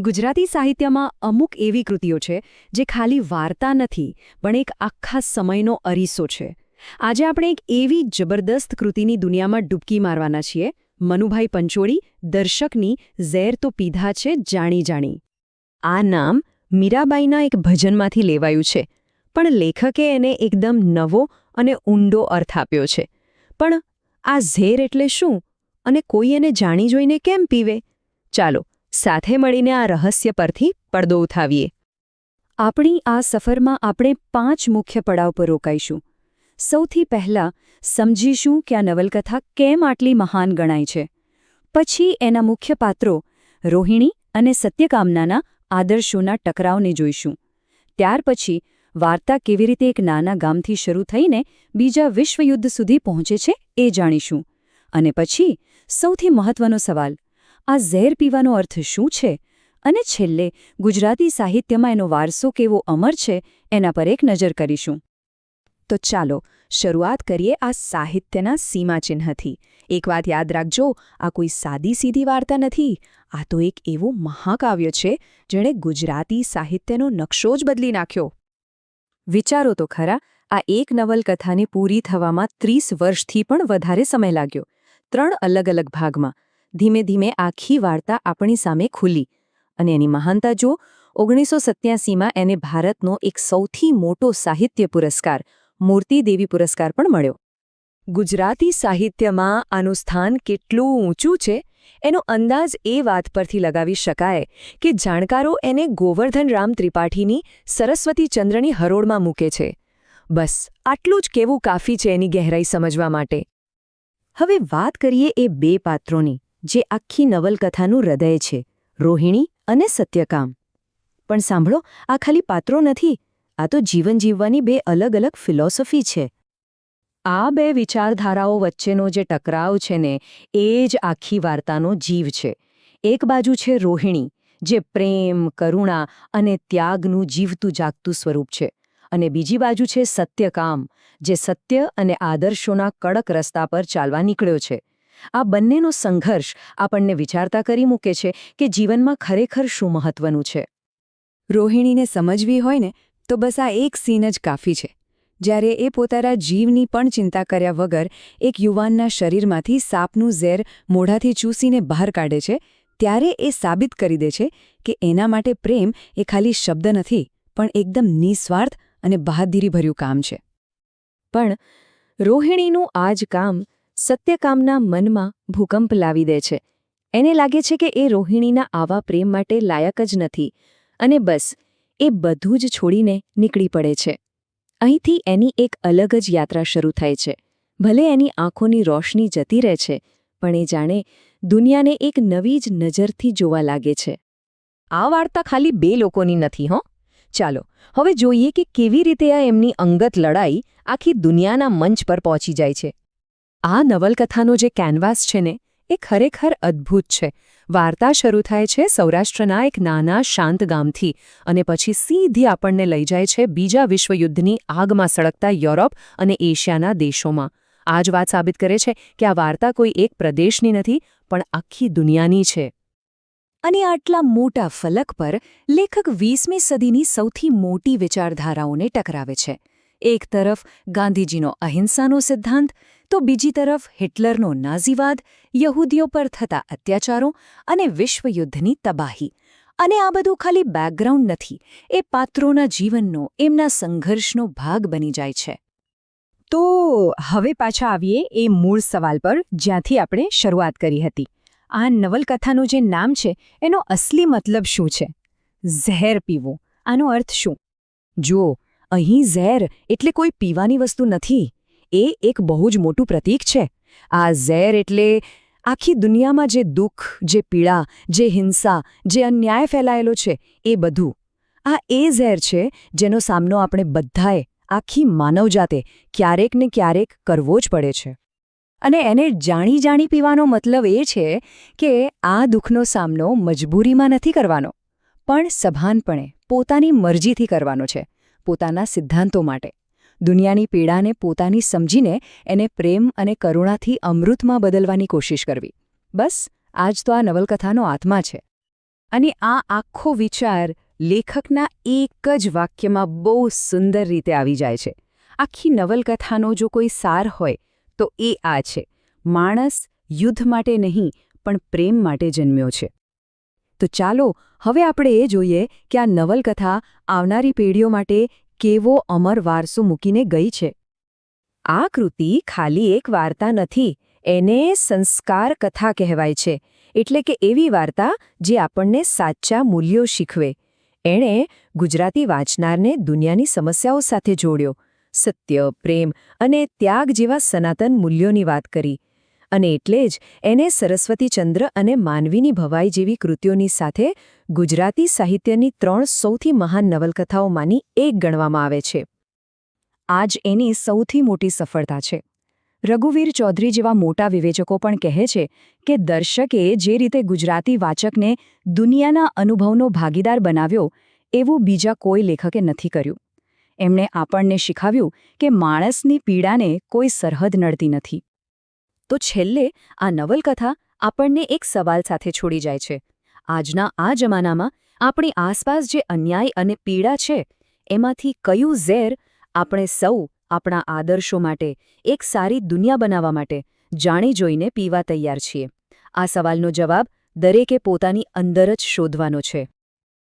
ગુજરાતી સાહિત્યમાં અમુક એવી કૃતિઓ છે જે ખાલી વાર્તા નથી, પણ એક આખા સમયનો અરીસો છે. આજે આપણે એક એવી જબરદસ્ત કૃતિની દુનિયામાં ડૂબકી મારવાના છીએ. મનુભાઈ પંચોળી, દર્શકની ઝેર તો પીધા છે જાણી જાણી. આ નામ મીરાબાઈના એક ભજનમાંથી લેવાયું છે, પણ લેખકે એને એકદમ નવો અને ઊંડો અર્થ આપ્યો છે. પણ આ ઝેર એટલે શું? અને કોઈ એને જાણી જોઈને કેમ પીવે? ચાલો સાથે મળીને આ રહસ્ય પરથી પડદો ઉઠાવીએ. આપણી આ સફરમાં આપણે પાંચ મુખ્ય પડાવ પર રોકાઈશું. સૌથી પહેલાં સમજીશું કે આ નવલકથા કેમ આટલી મહાન ગણાય છે. પછી એના મુખ્ય પાત્રો રોહિણી અને સત્યકામનાના આદર્શોના ટકરાવને જોઈશું. ત્યાર પછી વાર્તા કેવી રીતે એક નાના ગામથી શરૂ થઈને બીજા વિશ્વયુદ્ધ સુધી પહોંચે છે એ જાણીશું. અને પછી સૌથી મહત્વનો સવાલ આ ઝેર પીવાનો અર્થ શું છે? અને છેલ્લે, ગુજરાતી સાહિત્યમાં એનો વારસો કેવો અમર છે, એના પર એક નજર કરીશું. તો ચાલો, શરૂઆત કરીએ આ સાહિત્યના સીમાચિહ્નથી. એક વાત યાદ રાખજો, આ કોઈ સાદી સીધી વાર્તા નથી. આ તો એક એવું મહાકાવ્ય છે, જેણે ગુજરાતી સાહિત્યનો નકશો જ બદલી નાખ્યો. વિચારો તો ખરા, આ એક નવલકથાને પૂરી થવામાં ત્રીસ વર્ષથી પણ વધારે સમય લાગ્યો. ત્રણ અલગ અલગ ભાગમાં. ધીમે ધીમે આખી વાર્તા આપણી સામે ખુલી. અને એની મહાનતા જો ઓગણીસો સત્યાસીમાં એને ભારતનો એક સૌથી મોટો સાહિત્ય પુરસ્કાર મૂર્તિદેવી પુરસ્કાર પણ મળ્યો. ગુજરાતી સાહિત્યમાં આનું સ્થાન કેટલું ઊંચું છે, એનો અંદાજ એ વાત પરથી લગાવી શકાય કે જાણકારો એને ગોવર્ધન રામ ત્રિપાઠીની સરસ્વતીચંદ્રની હરોળમાં મૂકે છે. બસ, આટલું જ કેવું કાફી છે એની ગહેરાઈ સમજવા માટે. હવે વાત કરીએ એ બે પાત્રોની. જે આખી નવલકથાનું હૃદય છે, રોહિણી અને સત્યકામ. પણ સાંભળો, આ ખાલી પાત્રો નથી, આ તો જીવન જીવવાની બે અલગ અલગ ફિલોસોફી છે. આ બે વિચારધારાઓ વચ્ચેનો જે ટકરાવ છે ને, એ જ આખી વાર્તાનો જીવ છે. એક બાજુ છે રોહિણી, જે પ્રેમ, કરુણા અને ત્યાગનું જીવતું જાગતું સ્વરૂપ છે. અને બીજી બાજુ છે સત્યકામ, જે સત્ય અને આદર્શોના કડક રસ્તા પર ચાલવા નીકળ્યો છે. આ બંનેનો સંઘર્ષ આપણને વિચારતા કરી મૂકે છે કે જીવનમાં ખરેખર શું મહત્વનું છે. રોહિણીને સમજવી હોય ને, તો બસ આ એક સીન જ કાફી છે, જ્યારે એ પોતાના જીવની પણ ચિંતા કર્યા વગર એક યુવાનના શરીરમાંથી સાપનું ઝેર મોઢાથી ચૂસીને બહાર કાઢે છે, ત્યારે એ સાબિત કરી દે છે કે એના માટે પ્રેમ એ ખાલી શબ્દ નથી, પણ એકદમ નિસ્વાર્થ અને બહાદુરીભર્યું કામ છે. પણ રોહિણીનું આ જ કામ સત્યકામના મનમાં ભૂકંપ લાવી દે છે. એને લાગે છે કે એ રોહિણીના આવા પ્રેમ માટે લાયક જ નથી. અને બસ, એ બધું જ છોડીને નીકળી પડે છે. અહીંથી એની એક અલગ જ યાત્રા શરૂ થાય છે. ભલે એની આંખોની રોશની જતી રહે છે, પણ એ જાણે દુનિયાને એક નવી જ નજરથી જોવા લાગે છે. આ વાર્તા ખાલી બે લોકોની નથી, હો. ચાલો, હવે જોઈએ કે કેવી રીતે આ એમની અંગત લડાઈ આખી દુનિયાના મંચ પર પહોંચી જાય છે. આ નવલકથાનો જે કેનવાસ છે ને, એ ખરેખર અદ્ભુત છે. વાર્તા શરૂ થાય છે સૌરાષ્ટ્રના એક નાના શાંત ગામથી અને પછી સીધી આપણને લઈ જાય છે બીજા વિશ્વયુદ્ધની આગમાં સળગતા યુરોપ અને એશિયાના દેશોમાં. આ જ વાત સાબિત કરે છે કે આ વાર્તા કોઈ એક પ્રદેશની નથી, પણ આખી દુનિયાની છે. અને આટલા મોટા ફલક પર લેખક વીસમી સદીની સૌથી મોટી વિચારધારાઓને ટકરાવે છે. એક તરફ ગાંધીજીનો અહિંસાનો સિદ્ધાંત તો બીજી તરફ હિટલરનો નાઝીવાદ યહૂદીઓ પર થતા અત્યાચારો અને વિશ્વયુદ્ધની તબાહી. અને આ બધું ખાલી બેકગ્રાઉન્ડ નથી, એ પાત્રોના જીવનનો, એમના સંઘર્ષનો ભાગ બની જાય છે. તો હવે પાછા આવીએ એ મૂળ સવાલ પર, જ્યાંથી આપણે શરૂઆત કરી હતી. આ નવલકથાનું જે નામ છે, એનો અસલી મતલબ શું છે? ઝેર પીવું. આનો અર્થ શું? જુઓ, અહીં ઝેર એટલે કોઈ પીવાની વસ્તુ નથી. એ એક બહુ જ મોટું પ્રતીક છે. આ ઝેર એટલે આખી દુનિયામાં જે દુઃખ, જે પીડા, જે હિંસા, જે અન્યાય ફેલાયેલો છે, એ બધું. આ એ ઝેર છે જેનો સામનો આપણે બધાએ, આખી માનવજાતે, ક્યારેક ને ક્યારેક કરવો જ પડે છે. અને એને જાણી જાણી પીવાનો મતલબ એ છે કે આ દુઃખનો સામનો મજબૂરીમાં નથી કરવાનો, પણ સભાનપણે પોતાની મરજીથી કરવાનો છે, પોતાના સિદ્ધાંતો માટે. દુનિયાની પીડાને પોતાની સમજીને એને પ્રેમ અને કરુણાથી અમૃતમાં બદલવાની કોશિશ કરવી. બસ, આજ તો આ નવલકથાનો આત્મા છે. અને આ આખો વિચાર લેખકના એક જ વાક્યમાં બહુ સુંદર રીતે આવી જાય છે. આખી નવલકથાનો જો કોઈ સાર હોય, તો એ આ છે. માણસ યુદ્ધ માટે નહીં, પણ પ્રેમ માટે જન્મ્યો છે. તો ચાલો, હવે આપણે એ જોઈએ કે આ નવલકથા આવનારી પેઢીઓ માટે કેવો અમર વારસો મૂકીને ગઈ છે. આ કૃતિ ખાલી એક વાર્તા નથી, એને સંસ્કાર કથા કહેવાય છે, એટલે કે એવી વાર્તા જે આપણને સાચા મૂલ્યો શીખવે. એણે ગુજરાતી વાંચનારને દુનિયાની સમસ્યાઓ સાથે જોડ્યો. સત્ય, પ્રેમ અને ત્યાગ જેવા સનાતન મૂલ્યોની વાત કરી. અને એટલે જ એને સરસ્વતીચંદ્ર અને માનવીની ભવાઈ જેવી કૃતિઓની સાથે ગુજરાતી સાહિત્યની ત્રણ સૌથી મહાન નવલકથાઓમાંની એક ગણવામાં આવે છે. આજ એની સૌથી મોટી સફળતા છે. રઘુવીર ચૌધરી જેવા મોટા વિવેચકો પણ કહે છે કે દર્શકે જે રીતે ગુજરાતી વાચકને દુનિયાના અનુભવનો ભાગીદાર બનાવ્યો, એવું બીજા કોઈ લેખકે નથી કર્યું. એમણે આપણને શીખવ્યું કે માણસની પીડાને કોઈ સરહદ નડતી નથી. તો છેલ્લે આ નવલકથા આપણને એક સવાલ સાથે છોડી જાય છે. આજના આ જમાનામાં આપણી આસપાસ જે અન્યાય અને પીડા છે, એમાંથી કયું ઝેર આપણે સૌ આપણા આદર્શો માટે એક સારી દુનિયા બનાવવા માટે જાણી જોઈને પીવા તૈયાર છીએ? આ સવાલનો જવાબ દરેકે પોતાની અંદર જ શોધવાનો છે.